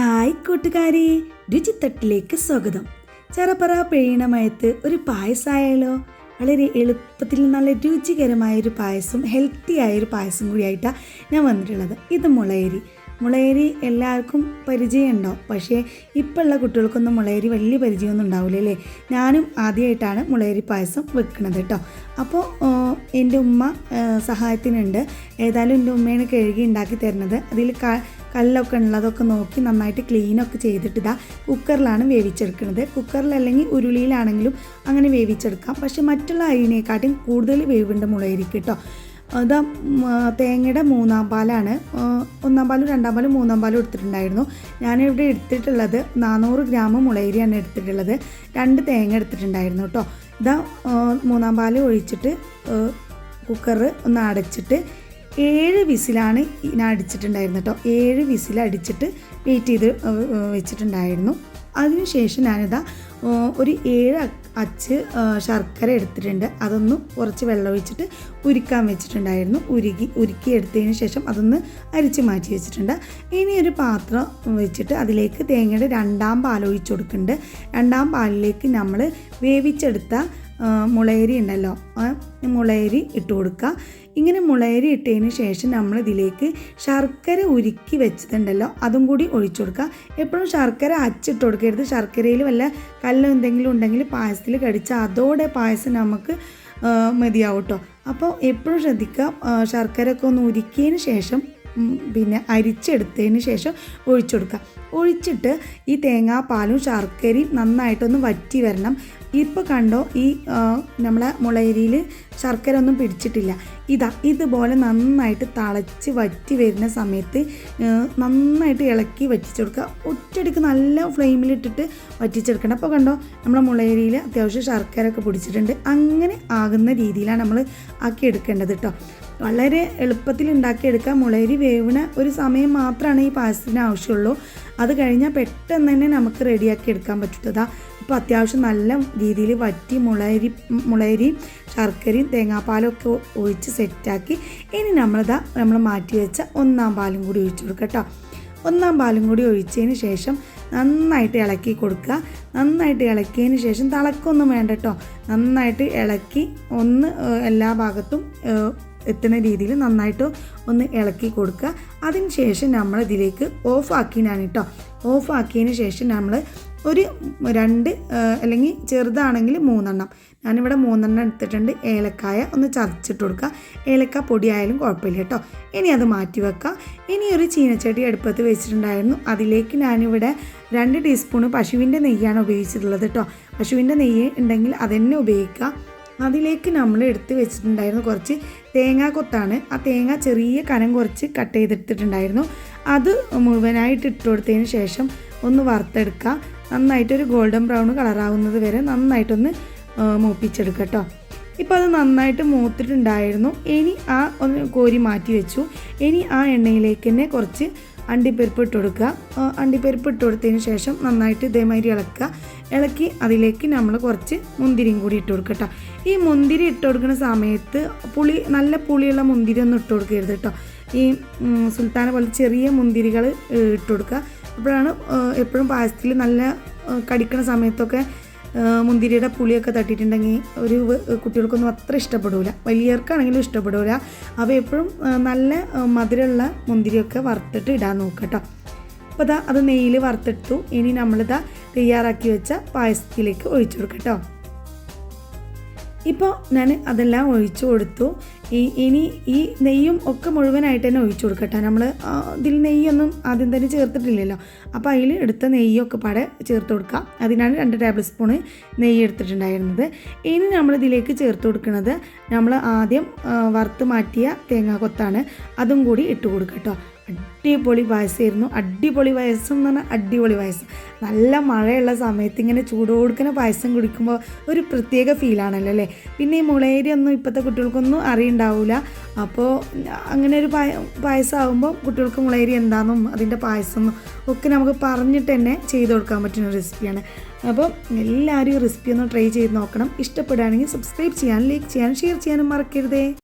Hi കൂട്ടുകാരി രുചിത്തട്ടിലേക്ക് സ്വാഗതം. ചെറപ്പറ പെയ്യണ മയത്ത് ഒരു പായസമായാലോ വളരെ എളുപ്പത്തിൽ നല്ല രുചികരമായൊരു പായസം ഹെൽത്തി ആയൊരു പായസം കൂടിയായിട്ടാണ് ഞാൻ വന്നിട്ടുള്ളത്. ഇത് മുളയരി. മുളയരി എല്ലാവർക്കും പരിചയമുണ്ടോ? പക്ഷേ ഇപ്പോൾ ഉള്ള കുട്ടികൾക്കൊന്നും മുളയരി വലിയ പരിചയമൊന്നും ഉണ്ടാവില്ല അല്ലേ? ഞാനും ആദ്യമായിട്ടാണ് മുളയരി പായസം വെക്കുന്നത് കേട്ടോ. അപ്പോൾ എന്റെ ഉമ്മ സഹായത്തിനുണ്ട്. ഏതായാലും എന്റെ ഉമ്മയാണ് കഴുകി ഉണ്ടാക്കി തരുന്നത്. അതിൽ കല്ലൊക്കെ ഉള്ളതൊക്കെ നോക്കി നന്നായിട്ട് ക്ലീനൊക്കെ ചെയ്തിട്ട് ഇതാ കുക്കറിലാണ് വേവിച്ചെടുക്കുന്നത് കുക്കറിൽ അല്ലെങ്കിൽ ഉരുളിയിലാണെങ്കിലും അങ്ങനെ വേവിച്ചെടുക്കാം. പക്ഷേ മറ്റുള്ള അരിനേക്കാട്ടും കൂടുതൽ വേവുണ്ട് മുളയരിക്ക് കേട്ടോ അത് തേങ്ങയുടെ മൂന്നാം പാലാണ്. ഒന്നാം പാലും രണ്ടാം പാലും മൂന്നാം പാലും എടുത്തിട്ടുണ്ടായിരുന്നു. ഞാനിവിടെ എടുത്തിട്ടുള്ളത് നാനൂറ് ഗ്രാം മുളയരിയാണ് എടുത്തിട്ടുള്ളത്. രണ്ട് തേങ്ങ എടുത്തിട്ടുണ്ടായിരുന്നു കേട്ടോ ഇതാ മൂന്നാം പാൽ ഒഴിച്ചിട്ട് കുക്കർ ഒന്ന് അടച്ചിട്ട് ഏഴ് വിസിലാണ് ഞാൻ അടിച്ചിട്ടുണ്ടായിരുന്നു കേട്ടോ. ഏഴ് വിസിൽ അടിച്ചിട്ട് വെയിറ്റ് ചെയ്ത് വെച്ചിട്ടുണ്ടായിരുന്നു. അതിനുശേഷം ഞാനിതാ ഒരു ഏഴ് അച്ച് ശർക്കര എടുത്തിട്ടുണ്ട്. അതൊന്ന് കുറച്ച് വെള്ളമൊഴിച്ചിട്ട് ഉരുക്കാൻ വെച്ചിട്ടുണ്ടായിരുന്നു. ഉരുകി ഉരുക്കി എടുത്തതിന് ശേഷം അതൊന്ന് അരിച്ച് മാറ്റി വെച്ചിട്ടുണ്ട്. ഇനി ഒരു പാത്രം വെച്ചിട്ട് അതിലേക്ക് തേങ്ങയുടെ രണ്ടാം പാൽ ഒഴിച്ചു കൊടുക്കുന്നുണ്ട്. രണ്ടാം പാലിലേക്ക് നമ്മൾ വേവിച്ചെടുത്ത മുളയരി ഉണ്ടല്ലോ. ആ മുളയരി ഇട്ട് കൊടുക്കുക ഇങ്ങനെ മുളയരി ഇട്ടതിന് ശേഷം നമ്മൾ ഇതിലേക്ക് ശർക്കര ഉരുക്കി വെച്ചിട്ടുണ്ടല്ലോ അതും കൂടി ഒഴിച്ചു കൊടുക്കുക എപ്പോഴും ശർക്കര അച്ചിട്ട് കൊടുക്കരുത്. ശർക്കരയിൽ വല്ല കല്ല് എന്തെങ്കിലും ഉണ്ടെങ്കിൽ പായസത്തിൽ കടിച്ചാൽ അതോടെ പായസം നമുക്ക് മതിയാവും കേട്ടോ അപ്പോൾ എപ്പോഴും ശ്രദ്ധിക്കുക ശർക്കര ഒക്കെ ഒന്ന് ഉരുക്കിയതിന് ശേഷം പിന്നെ അരിച്ചെടുത്തതിന് ശേഷം ഒഴിച്ചു കൊടുക്കുക. ഒഴിച്ചിട്ട് ഈ തേങ്ങാപ്പാലും ശർക്കരയും നന്നായിട്ടൊന്ന് വറ്റി വരണം. ഇപ്പോൾ കണ്ടോ ഈ നമ്മളെ മുളയരിയിൽ ശർക്കര ഒന്നും പിടിച്ചിട്ടില്ല. ഇതാ ഇതുപോലെ നന്നായിട്ട് തളച്ച് വറ്റി വരുന്ന സമയത്ത് നന്നായിട്ട് ഇളക്കി വറ്റിച്ചു കൊടുക്കുക. ഒറ്റയടിക്ക് നല്ല ഫ്ലെയിമിലിട്ടിട്ട് വറ്റിച്ചെടുക്കണം. അപ്പോൾ കണ്ടോ നമ്മളെ മുളയരിയിൽ അത്യാവശ്യം ശർക്കര ഒക്കെ പിടിച്ചിട്ടുണ്ട്. അങ്ങനെ ആകുന്ന രീതിയിലാണ് നമ്മൾ ആക്കി എടുക്കേണ്ടത് കേട്ടോ വളരെ എളുപ്പത്തിൽ ഉണ്ടാക്കിയെടുക്കാം മുളരി വേവണ ഒരു സമയം മാത്രമാണ് ഈ പായസത്തിന് ആവശ്യമുള്ളൂ. അത് കഴിഞ്ഞാൽ പെട്ടെന്ന് തന്നെ നമുക്ക് റെഡിയാക്കി എടുക്കാൻ പറ്റുന്നതാ. ഇപ്പോൾ അത്യാവശ്യം നല്ല രീതിയിൽ വറ്റി മുളരി മുളരി ശർക്കരയും തേങ്ങാപ്പാലും ഒക്കെ ഒഴിച്ച് സെറ്റാക്കി ഇനി നമ്മളിതാ നമ്മൾ മാറ്റി വെച്ച ഒന്നാം പാലും കൂടി ഒഴിച്ചു കൊടുക്കുക കേട്ടോ ഒന്നാം പാലും കൂടി ഒഴിച്ചതിന് ശേഷം നന്നായിട്ട് ഇളക്കി കൊടുക്കുക നന്നായിട്ട് ഇളക്കിയതിന് ശേഷം തിളക്കൊന്നും വേണ്ട കേട്ടോ നന്നായിട്ട് ഇളക്കി ഒന്ന് എല്ലാ ഭാഗത്തും എത്തുന്ന രീതിയിൽ നന്നായിട്ട് ഒന്ന് ഇളക്കി കൊടുക്കുക. അതിന് ശേഷം നമ്മൾ ഇതിലേക്ക് ഓഫ് ആക്കിയാണ് കേട്ടോ ഓഫ് ആക്കിയതിന് ശേഷം നമ്മൾ ഒരു രണ്ട് അല്ലെങ്കിൽ ചെറുതാണെങ്കിൽ മൂന്നെണ്ണം. ഞാനിവിടെ മൂന്നെണ്ണം എടുത്തിട്ടുണ്ട്. ഏലക്കായ ഒന്ന് ചതച്ചിട്ട് കൊടുക്കുക. ഏലക്ക പൊടിയായാലും കുഴപ്പമില്ല കേട്ടോ ഇനി അത് മാറ്റി വെക്കുക. ഇനി ഒരു ചീനച്ചട്ടി അടുപ്പത്ത് വെച്ചിട്ടുണ്ടായിരുന്നു. അതിലേക്ക് ഞാനിവിടെ രണ്ട് ടീസ്പൂണ് പശുവിന്റെ നെയ്യാണ് ഉപയോഗിച്ചിട്ടുള്ളത് കേട്ടോ പശുവിന്റെ നെയ്യ് ഉണ്ടെങ്കിൽ അതന്നെ ഉപയോഗിക്കുക. അതിലേക്ക് നമ്മൾ എടുത്ത് വെച്ചിട്ടുണ്ടായിരുന്നു കുറച്ച് തേങ്ങാ കൊത്താണ്. ആ തേങ്ങ ചെറിയ കനം കുറച്ച് കട്ട് ചെയ്തെടുത്തിട്ടുണ്ടായിരുന്നു അത് മുഴുവനായിട്ട് ഇട്ട് കൊടുത്തതിന് ശേഷം ഒന്ന് വറുത്തെടുക്കുക. നന്നായിട്ടൊരു ഗോൾഡൻ ബ്രൗൺ കളറാവുന്നത് വരെ നന്നായിട്ടൊന്ന് മൂപ്പിച്ചെടുക്കുക കേട്ടോ ഇപ്പോൾ അത് നന്നായിട്ട് മൂത്തിട്ടുണ്ടായിരുന്നു. ഇനി ആ ഒന്ന് കോരി മാറ്റി വെച്ചു. ഇനി ആ എണ്ണയിലേക്ക് തന്നെ കുറച്ച് അണ്ടിപ്പരിപ്പ് ഇട്ട് കൊടുക്കുക അണ്ടിപ്പരിപ്പ് ഇട്ട് കൊടുത്തതിന് ശേഷം നന്നായിട്ട് ഇതേമാതിരി ഇളക്കുക. ഇളക്കി അതിലേക്ക് നമ്മൾ കുറച്ച് മുന്തിരിയും കൂടി ഇട്ട് കൊടുക്കുക കേട്ടോ ഈ മുന്തിരി ഇട്ട് കൊടുക്കുന്ന സമയത്ത് പുളി നല്ല പുളിയുള്ള മുന്തിരി ഒന്നും ഇട്ട് കൊടുക്കരുത് കേട്ടോ ഈ സുൽത്താന പോലെ ചെറിയ മുന്തിരികൾ ഇട്ട് കൊടുക്കുക. അപ്പോഴാണ് എപ്പോഴും പായസത്തിൽ നല്ല കടിക്കുന്ന സമയത്തൊക്കെ മുന്തിരിയുടെ പുളിയൊക്കെ തട്ടിയിട്ടുണ്ടെങ്കിൽ ഒരു കുട്ടികൾക്കൊന്നും അത്ര ഇഷ്ടപ്പെടില്ല വലിയവർക്കാണെങ്കിലും ഇഷ്ടപ്പെടില്ല അപ്പോൾ എപ്പോഴും നല്ല മധുരമുള്ള മുന്തിരിയൊക്കെ വറുത്തിട്ട് ഇടാൻ നോക്കുക കേട്ടോ അപ്പോൾ ഇതാ അത് നെയ്യിൽ വറുത്തെടുത്തു. ഇനി നമ്മളിതാ തയ്യാറാക്കി വെച്ച പായസത്തിലേക്ക് ഒഴിച്ചു കൊടുക്കാം കേട്ടോ ഇപ്പോൾ ഞാൻ അതെല്ലാം ഒഴിച്ചു കൊടുത്തു. ഈ ഇനി ഈ നെയ്യും ഒക്കെ മുഴുവനായിട്ട് തന്നെ ഒഴിച്ചു കൊടുക്കട്ടെ. നമ്മൾ ഇതിൽ നെയ്യൊന്നും ആദ്യം തന്നെ ചേർത്തിട്ടില്ലല്ലോ. അപ്പോൾ അതിൽ എടുത്ത നെയ്യൊക്കെ പാടെ ചേർത്ത് കൊടുക്കാം അതിനാണ് രണ്ട് ടേബിൾ സ്പൂണ് നെയ്യ് എടുത്തിട്ടുണ്ടായിരുന്നത്. ഇനി നമ്മൾ ഇതിലേക്ക് ചേർത്ത് കൊടുക്കുന്നത് നമ്മൾ ആദ്യം വറുത്ത് മാറ്റിയ തേങ്ങാ കൊത്താണ്. അതും കൂടി ഇട്ട് കൊടുക്കട്ടോ കേട്ടോ. അടിപൊളി പായസമായിരുന്നു. അടിപൊളി പായസം എന്ന് പറഞ്ഞാൽ അടിപൊളി പായസം. നല്ല മഴയുള്ള സമയത്ത് ഇങ്ങനെ ചൂടോടുക്കുന്ന പായസം കുടിക്കുമ്പോൾ ഒരു പ്രത്യേക ഫീലാണല്ലോ അല്ലേ? പിന്നെ ഈ മുളയരി ഒന്നും ഇപ്പോഴത്തെ കുട്ടികൾക്കൊന്നും അറിയുണ്ടാവില്ല അപ്പോൾ അങ്ങനെ ഒരു പായ പായസമാകുമ്പോൾ കുട്ടികൾക്ക് മുളയരി എന്താണെന്നും അതിന്റെ പായസം ഒക്കെ നമുക്ക് പറഞ്ഞിട്ട് തന്നെ ചെയ്ത് കൊടുക്കാൻ പറ്റുന്ന റെസിപ്പിയാണ് അപ്പോൾ എല്ലാവരും ഈ റെസിപ്പി ഒന്ന് ട്രൈ ചെയ്ത് നോക്കണം. ഇഷ്ടപ്പെടുകയാണെങ്കിൽ സബ്സ്ക്രൈബ് ചെയ്യാനും ലൈക്ക് ചെയ്യാനും ഷെയർ ചെയ്യാനും മറക്കരുതേ.